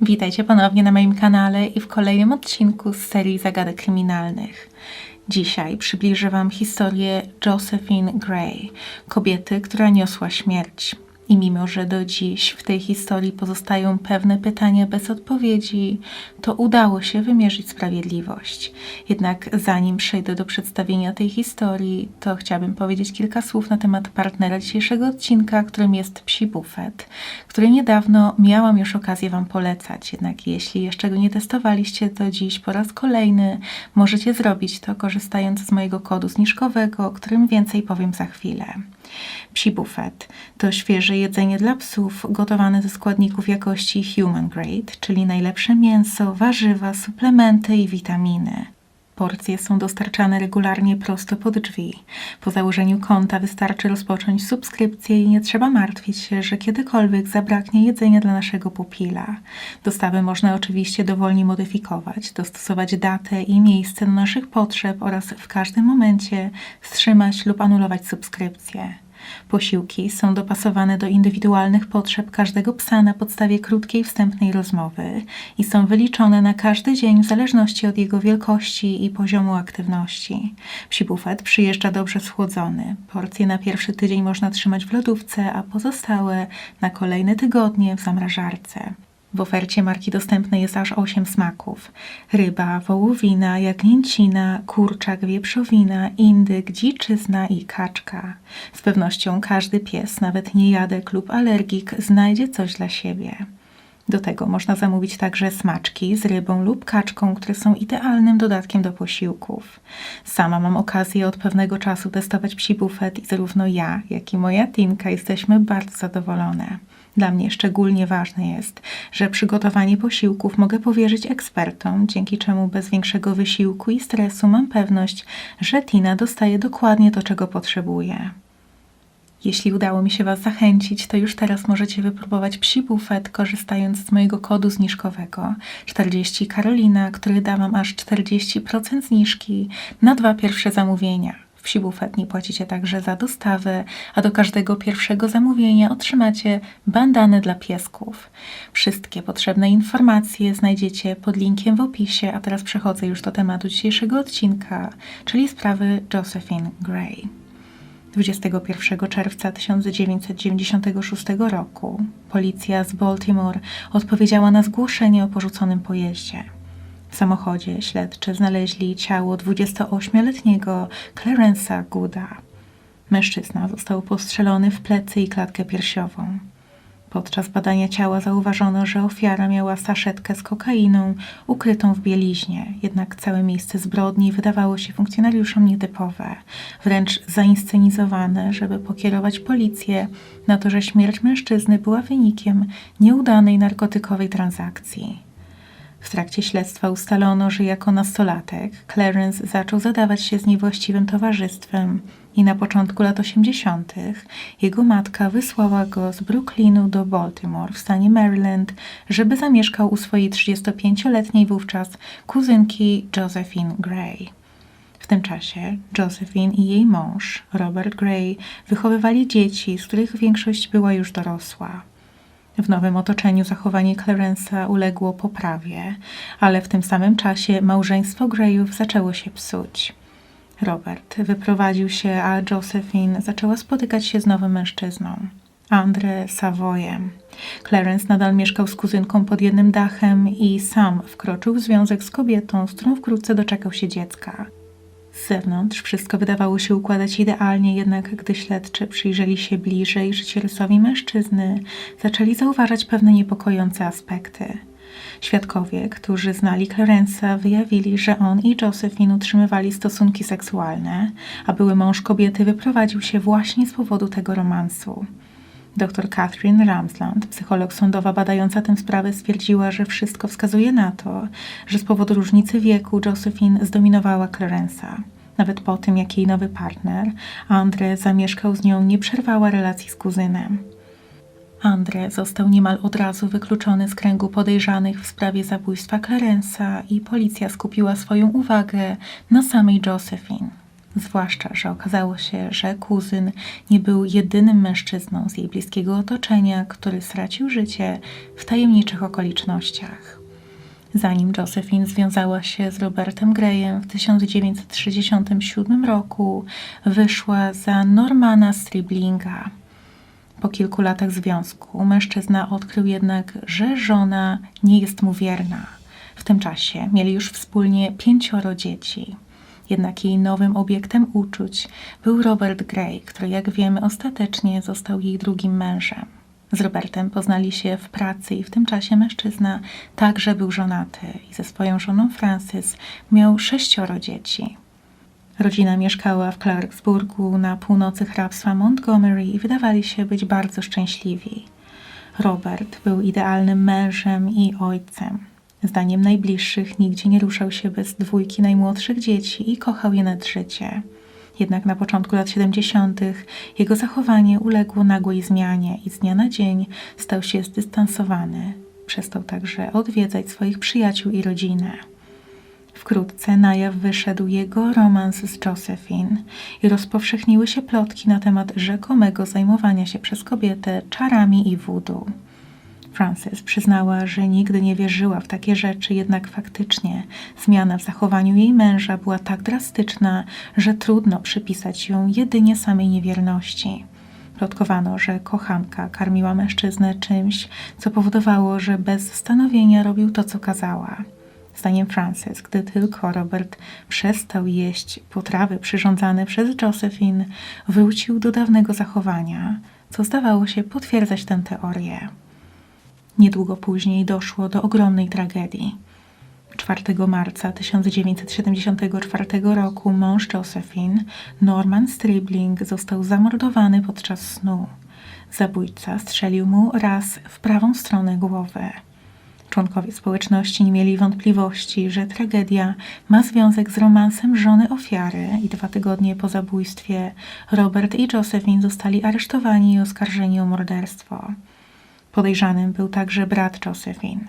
Witajcie ponownie na moim kanale i w kolejnym odcinku z serii zagadek kryminalnych. Dzisiaj przybliżę Wam historię Josephine Gray, kobiety, która niosła śmierć. I mimo, że do dziś w tej historii pozostają pewne pytania bez odpowiedzi, to udało się wymierzyć sprawiedliwość. Jednak zanim przejdę do przedstawienia tej historii, to chciałabym powiedzieć kilka słów na temat partnera dzisiejszego odcinka, którym jest Psi Buffet, który niedawno miałam już okazję Wam polecać. Jednak jeśli jeszcze go nie testowaliście, to dziś po raz kolejny możecie zrobić to korzystając z mojego kodu zniżkowego, o którym więcej powiem za chwilę. Psi Buffet to świeże jedzenie dla psów gotowane ze składników jakości human grade, czyli najlepsze mięso, warzywa, suplementy i witaminy. Porcje są dostarczane regularnie prosto pod drzwi. Po założeniu konta wystarczy rozpocząć subskrypcję i nie trzeba martwić się, że kiedykolwiek zabraknie jedzenia dla naszego pupila. Dostawy można oczywiście dowolnie modyfikować, dostosować datę i miejsce do naszych potrzeb oraz w każdym momencie wstrzymać lub anulować subskrypcję. Posiłki są dopasowane do indywidualnych potrzeb każdego psa na podstawie krótkiej wstępnej rozmowy i są wyliczone na każdy dzień w zależności od jego wielkości i poziomu aktywności. Psi bufet przyjeżdża dobrze schłodzony. Porcje na pierwszy tydzień można trzymać w lodówce, a pozostałe na kolejne tygodnie w zamrażarce. W ofercie marki dostępne jest aż 8 smaków. Ryba, wołowina, jagnięcina, kurczak, wieprzowina, indyk, dziczyzna i kaczka. Z pewnością każdy pies, nawet niejadek lub alergik, znajdzie coś dla siebie. Do tego można zamówić także smaczki z rybą lub kaczką, które są idealnym dodatkiem do posiłków. Sama mam okazję od pewnego czasu testować psi bufet i zarówno ja, jak i moja teamka jesteśmy bardzo zadowolone. Dla mnie szczególnie ważne jest, że przygotowanie posiłków mogę powierzyć ekspertom, dzięki czemu bez większego wysiłku i stresu mam pewność, że Tina dostaje dokładnie to, czego potrzebuje. Jeśli udało mi się Was zachęcić, to już teraz możecie wypróbować psi bufet, korzystając z mojego kodu zniżkowego 40 Karolina, który da Wam aż 40% zniżki na dwa pierwsze zamówienia. W psi bufet nie płacicie także za dostawę, a do każdego pierwszego zamówienia otrzymacie bandany dla piesków. Wszystkie potrzebne informacje znajdziecie pod linkiem w opisie, a teraz przechodzę już do tematu dzisiejszego odcinka, czyli sprawy Josephine Gray. 21 czerwca 1996 roku policja z Baltimore odpowiedziała na zgłoszenie o porzuconym pojeździe. Samochodzie śledczy znaleźli ciało 28-letniego Clarence'a Gooda. Mężczyzna został postrzelony w plecy i klatkę piersiową. Podczas badania ciała zauważono, że ofiara miała saszetkę z kokainą ukrytą w bieliźnie, jednak całe miejsce zbrodni wydawało się funkcjonariuszom nietypowe, wręcz zainscenizowane, żeby pokierować policję na to, że śmierć mężczyzny była wynikiem nieudanej narkotykowej transakcji. W trakcie śledztwa ustalono, że jako nastolatek Clarence zaczął zadawać się z niewłaściwym towarzystwem i na początku lat 80. jego matka wysłała go z Brooklynu do Baltimore w stanie Maryland, żeby zamieszkał u swojej 35-letniej wówczas kuzynki Josephine Gray. W tym czasie Josephine i jej mąż, Robert Gray, wychowywali dzieci, z których większość była już dorosła. W nowym otoczeniu zachowanie Clarence'a uległo poprawie, ale w tym samym czasie małżeństwo Grayów zaczęło się psuć. Robert wyprowadził się, a Josephine zaczęła spotykać się z nowym mężczyzną. Andre Savoyem. Clarence nadal mieszkał z kuzynką pod jednym dachem i sam wkroczył w związek z kobietą, z którą wkrótce doczekał się dziecka. Z zewnątrz wszystko wydawało się układać idealnie, jednak gdy śledczy przyjrzeli się bliżej życiorysowi mężczyzny, zaczęli zauważać pewne niepokojące aspekty. Świadkowie, którzy znali Clarence'a, wyjawili, że on i Josephine utrzymywali stosunki seksualne, a były mąż kobiety wyprowadził się właśnie z powodu tego romansu. Dr Catherine Ramsland, psycholog sądowa badająca tę sprawę, stwierdziła, że wszystko wskazuje na to, że z powodu różnicy wieku Josephine zdominowała Clarence'a. Nawet po tym, jak jej nowy partner, Andre, zamieszkał z nią, nie przerwała relacji z kuzynem. Andre został niemal od razu wykluczony z kręgu podejrzanych w sprawie zabójstwa Clarence'a i policja skupiła swoją uwagę na samej Josephine. Zwłaszcza, że okazało się, że kuzyn nie był jedynym mężczyzną z jej bliskiego otoczenia, który stracił życie w tajemniczych okolicznościach. Zanim Josephine związała się z Robertem Grayem w 1937 roku, wyszła za Normana Striblinga. Po kilku latach związku mężczyzna odkrył jednak, że żona nie jest mu wierna. W tym czasie mieli już wspólnie pięcioro dzieci. Jednak jej nowym obiektem uczuć był Robert Gray, który, jak wiemy, ostatecznie został jej drugim mężem. Z Robertem poznali się w pracy i w tym czasie mężczyzna także był żonaty i ze swoją żoną Frances miał sześcioro dzieci. Rodzina mieszkała w Clarksburgu na północy hrabstwa Montgomery i wydawali się być bardzo szczęśliwi. Robert był idealnym mężem i ojcem. Zdaniem najbliższych nigdzie nie ruszał się bez dwójki najmłodszych dzieci i kochał je nad życie. Jednak na początku lat 70. jego zachowanie uległo nagłej zmianie i z dnia na dzień stał się zdystansowany. Przestał także odwiedzać swoich przyjaciół i rodzinę. Wkrótce na jaw wyszedł jego romans z Josephine i rozpowszechniły się plotki na temat rzekomego zajmowania się przez kobietę czarami i voodoo. Frances przyznała, że nigdy nie wierzyła w takie rzeczy, jednak faktycznie zmiana w zachowaniu jej męża była tak drastyczna, że trudno przypisać ją jedynie samej niewierności. Plotkowano, że kochanka karmiła mężczyznę czymś, co powodowało, że bez zastanowienia robił to, co kazała. Zdaniem Frances, gdy tylko Robert przestał jeść potrawy przyrządzane przez Josephine, wrócił do dawnego zachowania, co zdawało się potwierdzać tę teorię. Niedługo później doszło do ogromnej tragedii. 4 marca 1974 roku mąż Josephine, Norman Stribling, został zamordowany podczas snu. Zabójca strzelił mu raz w prawą stronę głowy. Członkowie społeczności nie mieli wątpliwości, że tragedia ma związek z romansem żony ofiary i dwa tygodnie po zabójstwie Robert i Josephine zostali aresztowani i oskarżeni o morderstwo. Podejrzanym był także brat Josephine.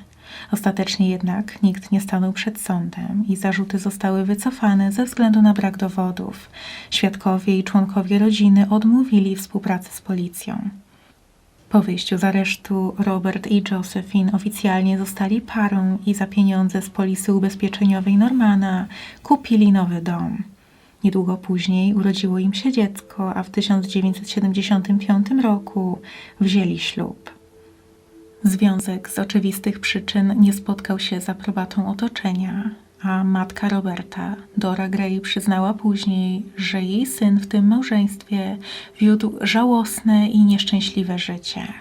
Ostatecznie jednak nikt nie stanął przed sądem i zarzuty zostały wycofane ze względu na brak dowodów. Świadkowie i członkowie rodziny odmówili współpracy z policją. Po wyjściu z aresztu Robert i Josephine oficjalnie zostali parą i za pieniądze z polisy ubezpieczeniowej Normana kupili nowy dom. Niedługo później urodziło im się dziecko, a w 1975 roku wzięli ślub. Związek z oczywistych przyczyn nie spotkał się z aprobatą otoczenia, a matka Roberta, Dora Gray, przyznała później, że jej syn w tym małżeństwie wiódł żałosne i nieszczęśliwe życie.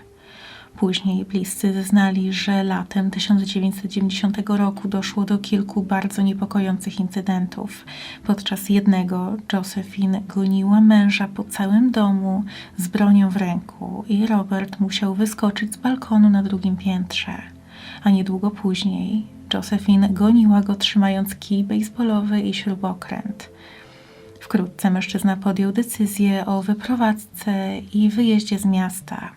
Później bliscy zeznali, że latem 1990 roku doszło do kilku bardzo niepokojących incydentów. Podczas jednego Josephine goniła męża po całym domu z bronią w ręku i Robert musiał wyskoczyć z balkonu na drugim piętrze. A niedługo później Josephine goniła go trzymając kij baseballowy i śrubokręt. Wkrótce mężczyzna podjął decyzję o wyprowadzce i wyjeździe z miasta.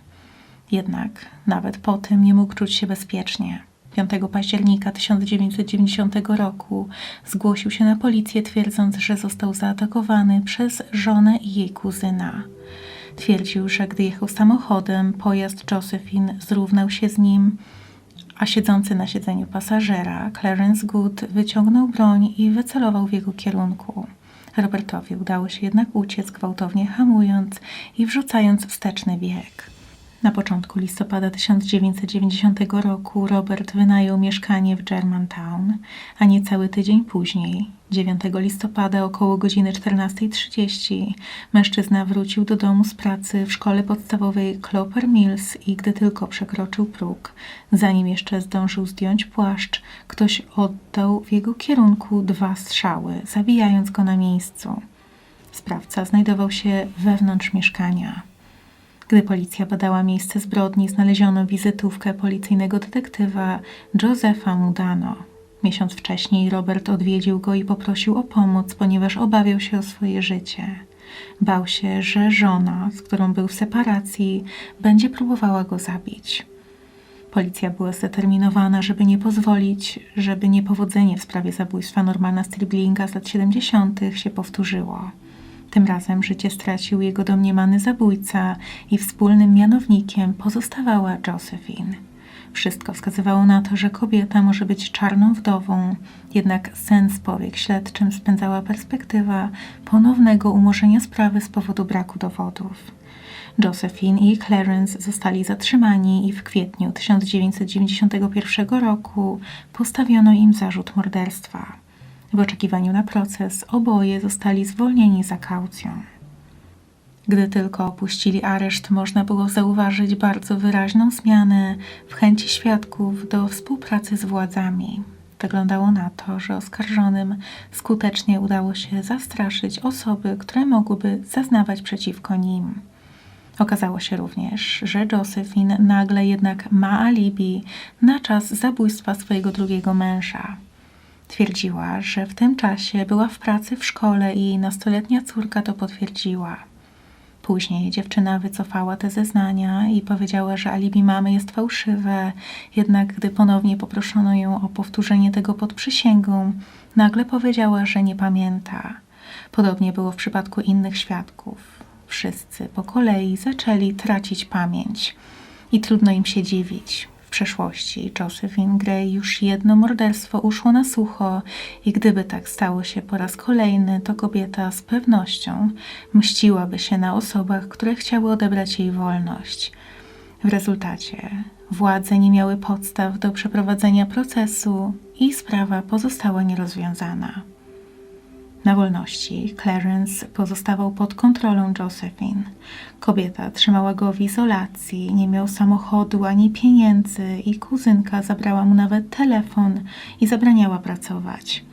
Jednak nawet po tym nie mógł czuć się bezpiecznie. 5 października 1990 roku zgłosił się na policję, twierdząc, że został zaatakowany przez żonę i jej kuzyna. Twierdził, że gdy jechał samochodem, pojazd Josephine zrównał się z nim, a siedzący na siedzeniu pasażera, Clarence Good, wyciągnął broń i wycelował w jego kierunku. Robertowi udało się jednak uciec, gwałtownie hamując i wrzucając wsteczny bieg. Na początku listopada 1990 roku Robert wynajął mieszkanie w Germantown, a niecały tydzień później, 9 listopada około godziny 14.30, mężczyzna wrócił do domu z pracy w szkole podstawowej Cloper Mills i gdy tylko przekroczył próg, zanim jeszcze zdążył zdjąć płaszcz, ktoś oddał w jego kierunku dwa strzały, zabijając go na miejscu. Sprawca znajdował się wewnątrz mieszkania. Gdy policja badała miejsce zbrodni, znaleziono wizytówkę policyjnego detektywa Josefa Mudano. Miesiąc wcześniej Robert odwiedził go i poprosił o pomoc, ponieważ obawiał się o swoje życie. Bał się, że żona, z którą był w separacji, będzie próbowała go zabić. Policja była zdeterminowana, żeby nie pozwolić, żeby niepowodzenie w sprawie zabójstwa Normana Striblinga z lat 70. się powtórzyło. Tym razem życie stracił jego domniemany zabójca i wspólnym mianownikiem pozostawała Josephine. Wszystko wskazywało na to, że kobieta może być czarną wdową, jednak sens powiek śledczym spędzała perspektywa ponownego umorzenia sprawy z powodu braku dowodów. Josephine i Clarence zostali zatrzymani i w kwietniu 1991 roku postawiono im zarzut morderstwa. W oczekiwaniu na proces oboje zostali zwolnieni za kaucją. Gdy tylko opuścili areszt, można było zauważyć bardzo wyraźną zmianę w chęci świadków do współpracy z władzami. Wyglądało na to, że oskarżonym skutecznie udało się zastraszyć osoby, które mogłyby zaznawać przeciwko nim. Okazało się również, że Josephine nagle jednak ma alibi na czas zabójstwa swojego drugiego męża. Twierdziła, że w tym czasie była w pracy w szkole i jej nastoletnia córka to potwierdziła. Później dziewczyna wycofała te zeznania i powiedziała, że alibi mamy jest fałszywe, jednak gdy ponownie poproszono ją o powtórzenie tego pod przysięgą, nagle powiedziała, że nie pamięta. Podobnie było w przypadku innych świadków. Wszyscy po kolei zaczęli tracić pamięć i trudno im się dziwić. Przeszłości Josephine Gray już jedno morderstwo uszło na sucho i gdyby tak stało się po raz kolejny, to kobieta z pewnością mściłaby się na osobach, które chciały odebrać jej wolność. W rezultacie władze nie miały podstaw do przeprowadzenia procesu i sprawa pozostała nierozwiązana. Na wolności Clarence pozostawał pod kontrolą Josephine. Kobieta trzymała go w izolacji, nie miał samochodu ani pieniędzy i kuzynka zabrała mu nawet telefon i zabraniała pracować.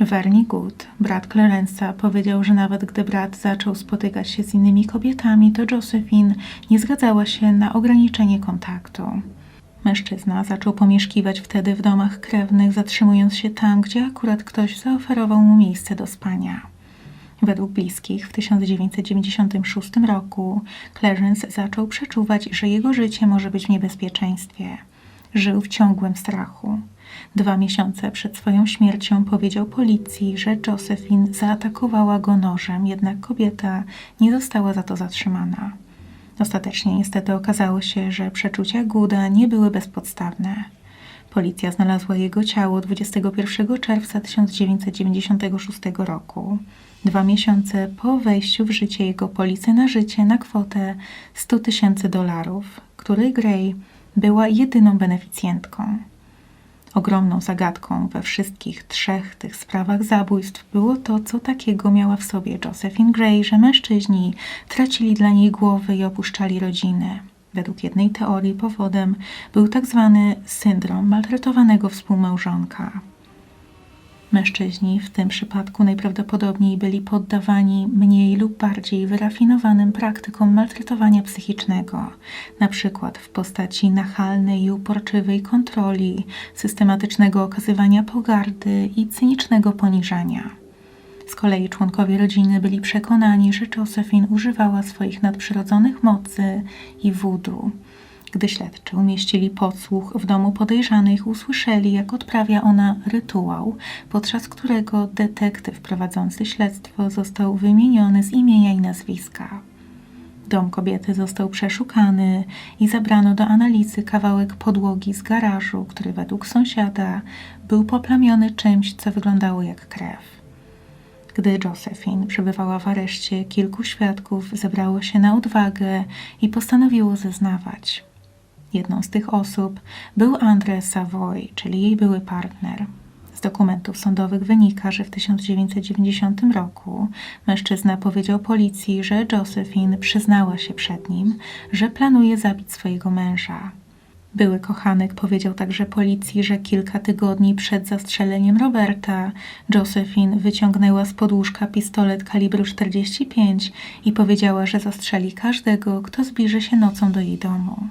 Vernie Good, brat Clarence'a, powiedział, że nawet gdy brat zaczął spotykać się z innymi kobietami, to Josephine nie zgadzała się na ograniczenie kontaktu. Mężczyzna zaczął pomieszkiwać wtedy w domach krewnych, zatrzymując się tam, gdzie akurat ktoś zaoferował mu miejsce do spania. Według bliskich w 1996 roku Clarence zaczął przeczuwać, że jego życie może być w niebezpieczeństwie. Żył w ciągłym strachu. Dwa miesiące przed swoją śmiercią powiedział policji, że Josephine zaatakowała go nożem, jednak kobieta nie została za to zatrzymana. Ostatecznie niestety okazało się, że przeczucia Guda nie były bezpodstawne. Policja znalazła jego ciało 21 czerwca 1996 roku, dwa miesiące po wejściu w życie jego polisy na życie na kwotę 100 tysięcy dolarów, której Gray była jedyną beneficjentką. Ogromną zagadką we wszystkich trzech tych sprawach zabójstw było to, co takiego miała w sobie Josephine Gray, że mężczyźni tracili dla niej głowy i opuszczali rodziny. Według jednej teorii powodem był tak zwany syndrom maltretowanego współmałżonka. Mężczyźni w tym przypadku najprawdopodobniej byli poddawani mniej lub bardziej wyrafinowanym praktykom maltretowania psychicznego, przykład w postaci nachalnej i uporczywej kontroli, systematycznego okazywania pogardy i cynicznego poniżania. Z kolei członkowie rodziny byli przekonani, że Josephine używała swoich nadprzyrodzonych mocy i wudu. Gdy śledczy umieścili podsłuch w domu podejrzanych, usłyszeli, jak odprawia ona rytuał, podczas którego detektyw prowadzący śledztwo został wymieniony z imienia i nazwiska. Dom kobiety został przeszukany i zabrano do analizy kawałek podłogi z garażu, który według sąsiada był poplamiony czymś, co wyglądało jak krew. Gdy Josephine przebywała w areszcie, kilku świadków zebrało się na odwagę i postanowiło zeznawać. Jedną z tych osób był André Savoy, czyli jej były partner. Z dokumentów sądowych wynika, że w 1990 roku mężczyzna powiedział policji, że Josephine przyznała się przed nim, że planuje zabić swojego męża. Były kochanek powiedział także policji, że kilka tygodni przed zastrzeleniem Roberta Josephine wyciągnęła z podłóżka pistolet kalibru 45 i powiedziała, że zastrzeli każdego, kto zbliży się nocą do jej domu.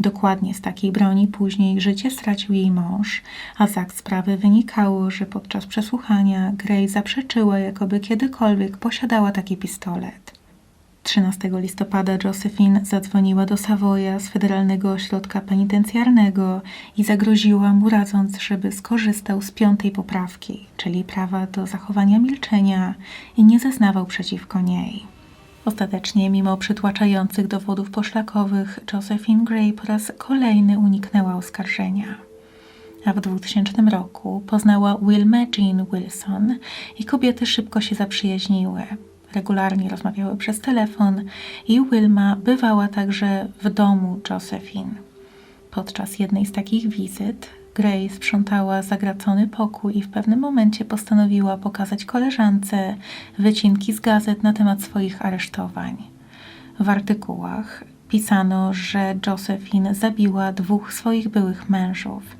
Dokładnie z takiej broni później życie stracił jej mąż, a z akt sprawy wynikało, że podczas przesłuchania Gray zaprzeczyła, jakoby kiedykolwiek posiadała taki pistolet. 13 listopada Josephine zadzwoniła do Savoya z Federalnego Ośrodka Penitencjarnego i zagroziła mu radząc, żeby skorzystał z piątej poprawki, czyli prawa do zachowania milczenia i nie zeznawał przeciwko niej. Ostatecznie, mimo przytłaczających dowodów poszlakowych, Josephine Gray po raz kolejny uniknęła oskarżenia. A w 2000 roku poznała Wilmę Jean Wilson i kobiety szybko się zaprzyjaźniły. Regularnie rozmawiały przez telefon i Wilma bywała także w domu Josephine. Podczas jednej z takich wizyt Gray sprzątała zagracony pokój i w pewnym momencie postanowiła pokazać koleżance wycinki z gazet na temat swoich aresztowań. W artykułach pisano, że Josephine zabiła dwóch swoich byłych mężów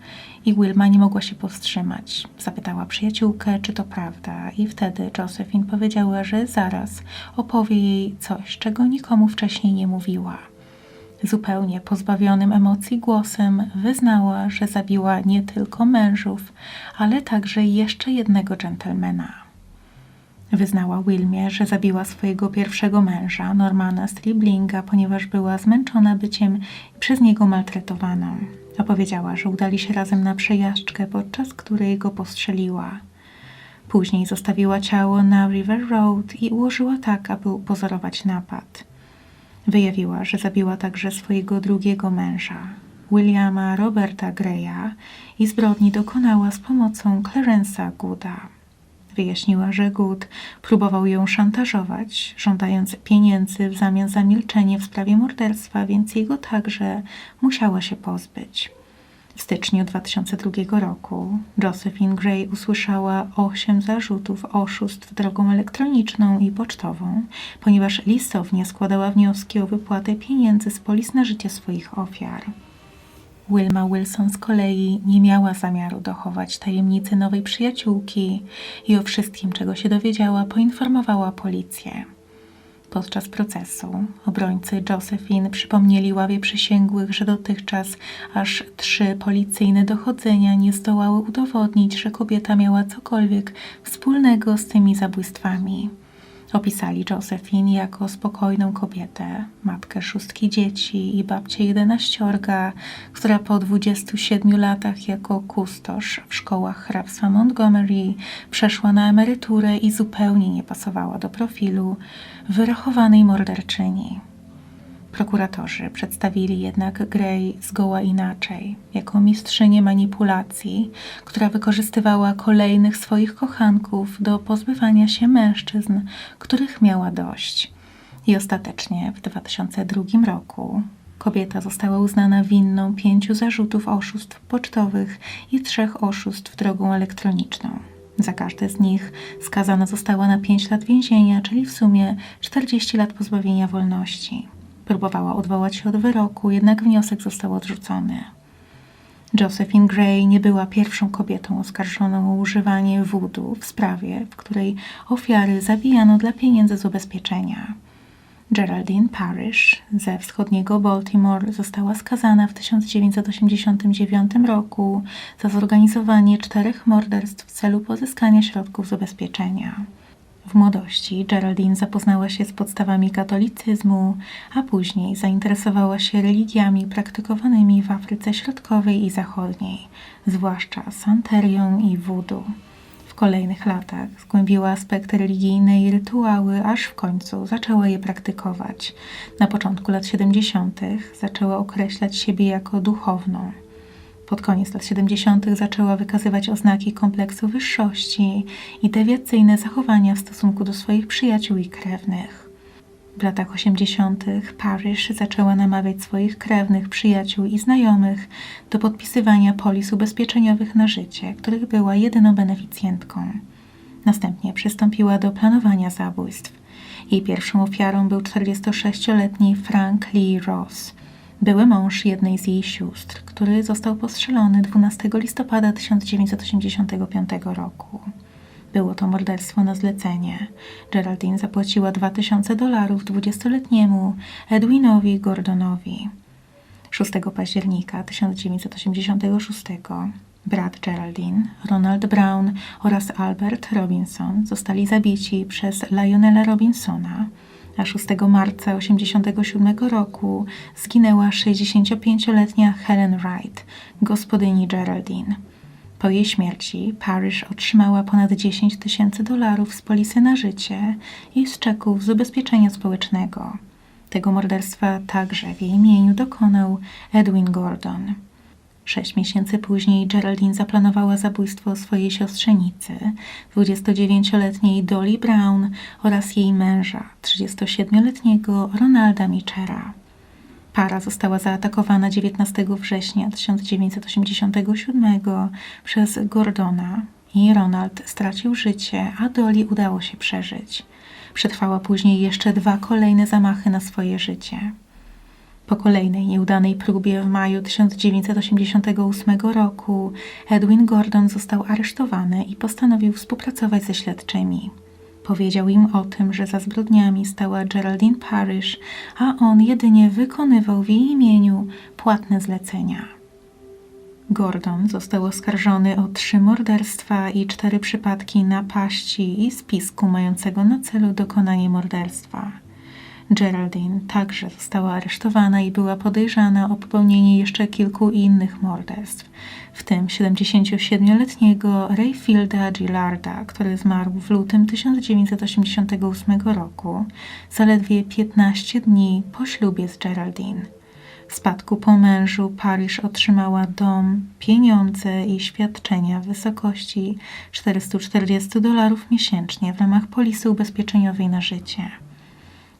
i Wilma nie mogła się powstrzymać. Zapytała przyjaciółkę, czy to prawda, i wtedy Josephine powiedziała, że zaraz opowie jej coś, czego nikomu wcześniej nie mówiła. Zupełnie pozbawionym emocji głosem wyznała, że zabiła nie tylko mężów, ale także jeszcze jednego dżentelmena. Wyznała Wilmie, że zabiła swojego pierwszego męża, Normana Striblinga, ponieważ była zmęczona byciem przez niego maltretowaną. Opowiedziała, że udali się razem na przejażdżkę, podczas której go postrzeliła. Później zostawiła ciało na River Road i ułożyła tak, aby upozorować napad. Wyjawiła, że zabiła także swojego drugiego męża, Williama Roberta Greya i zbrodni dokonała z pomocą Clarence'a Gooda. Wyjaśniła, że Good próbował ją szantażować, żądając pieniędzy w zamian za milczenie w sprawie morderstwa, więc jego także musiała się pozbyć. W styczniu 2002 roku Josephine Gray usłyszała osiem zarzutów oszustw drogą elektroniczną i pocztową, ponieważ listownie składała wnioski o wypłatę pieniędzy z polis na życie swoich ofiar. Wilma Wilson z kolei nie miała zamiaru dochować tajemnicy nowej przyjaciółki i o wszystkim, czego się dowiedziała, poinformowała policję. Podczas procesu obrońcy Josephine przypomnieli ławie przysięgłych, że dotychczas aż trzy policyjne dochodzenia nie zdołały udowodnić, że kobieta miała cokolwiek wspólnego z tymi zabójstwami. Opisali Josephine jako spokojną kobietę, matkę szóstki dzieci i babcię jedenaściorga, która po 27 latach jako kustosz w szkołach hrabstwa Montgomery przeszła na emeryturę i zupełnie nie pasowała do profilu wyrachowanej morderczyni. Prokuratorzy przedstawili jednak Gray zgoła inaczej, jako mistrzynię manipulacji, która wykorzystywała kolejnych swoich kochanków do pozbywania się mężczyzn, których miała dość. I ostatecznie w 2002 roku kobieta została uznana winną pięciu zarzutów oszustw pocztowych i trzech oszustw drogą elektroniczną. Za każde z nich skazana została na 5 lat więzienia, czyli w sumie 40 lat pozbawienia wolności. Próbowała odwołać się od wyroku, jednak wniosek został odrzucony. Josephine Gray nie była pierwszą kobietą oskarżoną o używanie wudu w sprawie, w której ofiary zabijano dla pieniędzy z ubezpieczenia. Geraldine Parrish ze wschodniego Baltimore została skazana w 1989 roku za zorganizowanie czterech morderstw w celu pozyskania środków z ubezpieczenia. W młodości Geraldine zapoznała się z podstawami katolicyzmu, a później zainteresowała się religiami praktykowanymi w Afryce Środkowej i Zachodniej, zwłaszcza santerią i voodoo. W kolejnych latach zgłębiła aspekty religijne i rytuały, aż w końcu zaczęła je praktykować. Na początku lat 70. zaczęła określać siebie jako duchowną. Pod koniec lat 70. zaczęła wykazywać oznaki kompleksu wyższości i dewiacyjne zachowania w stosunku do swoich przyjaciół i krewnych. W latach 80. Parrish zaczęła namawiać swoich krewnych, przyjaciół i znajomych do podpisywania polis ubezpieczeniowych na życie, których była jedyną beneficjentką. Następnie przystąpiła do planowania zabójstw. Jej pierwszą ofiarą był 46-letni Frank Lee Ross, były mąż jednej z jej sióstr, który został postrzelony 12 listopada 1985 roku. Było to morderstwo na zlecenie. Geraldine zapłaciła 2000 dolarów 20-letniemu Edwinowi Gordonowi. 6 października 1986 brat Geraldine, Ronald Brown oraz Albert Robinson zostali zabici przez Lionela Robinsona, 6 marca 1987 roku zginęła 65-letnia Helen Wright, gospodyni Geraldine. Po jej śmierci Parrish otrzymała ponad 10 tysięcy dolarów z polisy na życie i z czeków z ubezpieczenia społecznego. Tego morderstwa także w jej imieniu dokonał Edwin Gordon. Sześć miesięcy później Geraldine zaplanowała zabójstwo swojej siostrzenicy, 29-letniej Dolly Brown oraz jej męża, 37-letniego Ronalda Michera. Para została zaatakowana 19 września 1987 przez Gordona i Ronald stracił życie, a Dolly udało się przeżyć. Przetrwała później jeszcze dwa kolejne zamachy na swoje życie. Po kolejnej nieudanej próbie w maju 1988 roku Edwin Gordon został aresztowany i postanowił współpracować ze śledczymi. Powiedział im o tym, że za zbrodniami stała Geraldine Parrish, a on jedynie wykonywał w jej imieniu płatne zlecenia. Gordon został oskarżony o trzy morderstwa i cztery przypadki napaści i spisku mającego na celu dokonanie morderstwa. Geraldine także została aresztowana i była podejrzana o popełnienie jeszcze kilku innych morderstw, w tym 77-letniego Rayfielda Gillarda, który zmarł w lutym 1988 roku, zaledwie 15 dni po ślubie z Geraldine. W spadku po mężu Parrish otrzymała dom, pieniądze i świadczenia w wysokości 440 dolarów miesięcznie w ramach polisy ubezpieczeniowej na życie.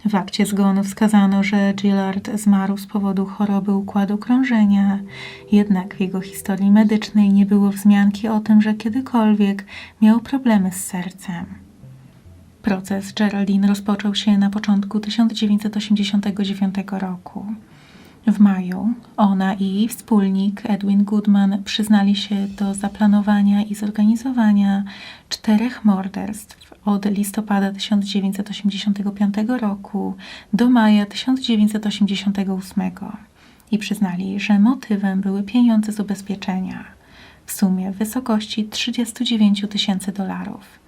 W akcie zgonu wskazano, że Gillard zmarł z powodu choroby układu krążenia, jednak w jego historii medycznej nie było wzmianki o tym, że kiedykolwiek miał problemy z sercem. Proces Geraldine rozpoczął się na początku 1989 roku. W maju ona i jej wspólnik Edwin Goodman przyznali się do zaplanowania i zorganizowania czterech morderstw od listopada 1985 roku do maja 1988 i przyznali, że motywem były pieniądze z ubezpieczenia w sumie w wysokości 39 tysięcy dolarów.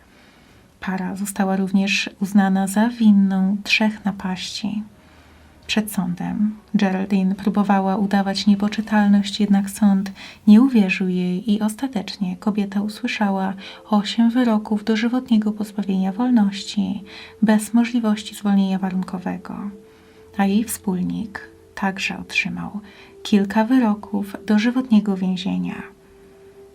Para została również uznana za winną trzech napaści. Przed sądem Geraldine próbowała udawać niepoczytalność, jednak sąd nie uwierzył jej i ostatecznie kobieta usłyszała osiem wyroków dożywotniego pozbawienia wolności bez możliwości zwolnienia warunkowego, a jej wspólnik także otrzymał kilka wyroków dożywotniego więzienia.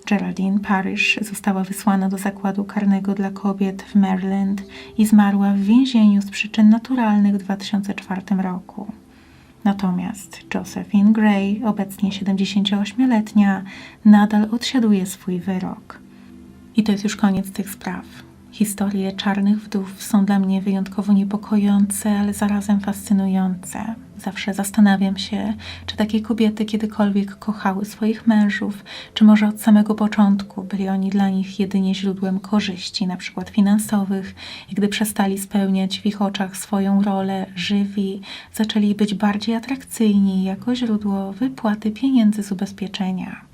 Geraldine Parrish została wysłana do zakładu karnego dla kobiet w Maryland i zmarła w więzieniu z przyczyn naturalnych w 2004 roku. Natomiast Josephine Gray, obecnie 78-letnia, nadal odsiaduje swój wyrok. I to jest już koniec tych spraw. Historie czarnych wdów są dla mnie wyjątkowo niepokojące, ale zarazem fascynujące. Zawsze zastanawiam się, czy takie kobiety kiedykolwiek kochały swoich mężów, czy może od samego początku byli oni dla nich jedynie źródłem korzyści, na przykład finansowych, i gdy przestali spełniać w ich oczach swoją rolę żywi, zaczęli być bardziej atrakcyjni jako źródło wypłaty pieniędzy z ubezpieczenia.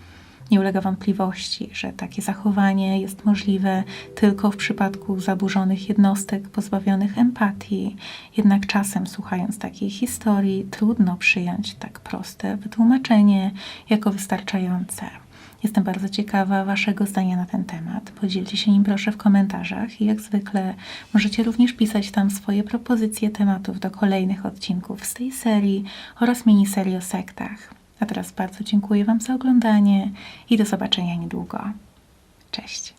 Nie ulega wątpliwości, że takie zachowanie jest możliwe tylko w przypadku zaburzonych jednostek pozbawionych empatii. Jednak czasem, słuchając takiej historii, trudno przyjąć tak proste wytłumaczenie jako wystarczające. Jestem bardzo ciekawa Waszego zdania na ten temat. Podzielcie się nim proszę w komentarzach i jak zwykle możecie również pisać tam swoje propozycje tematów do kolejnych odcinków z tej serii oraz miniserii o sektach. A teraz bardzo dziękuję Wam za oglądanie i do zobaczenia niedługo. Cześć.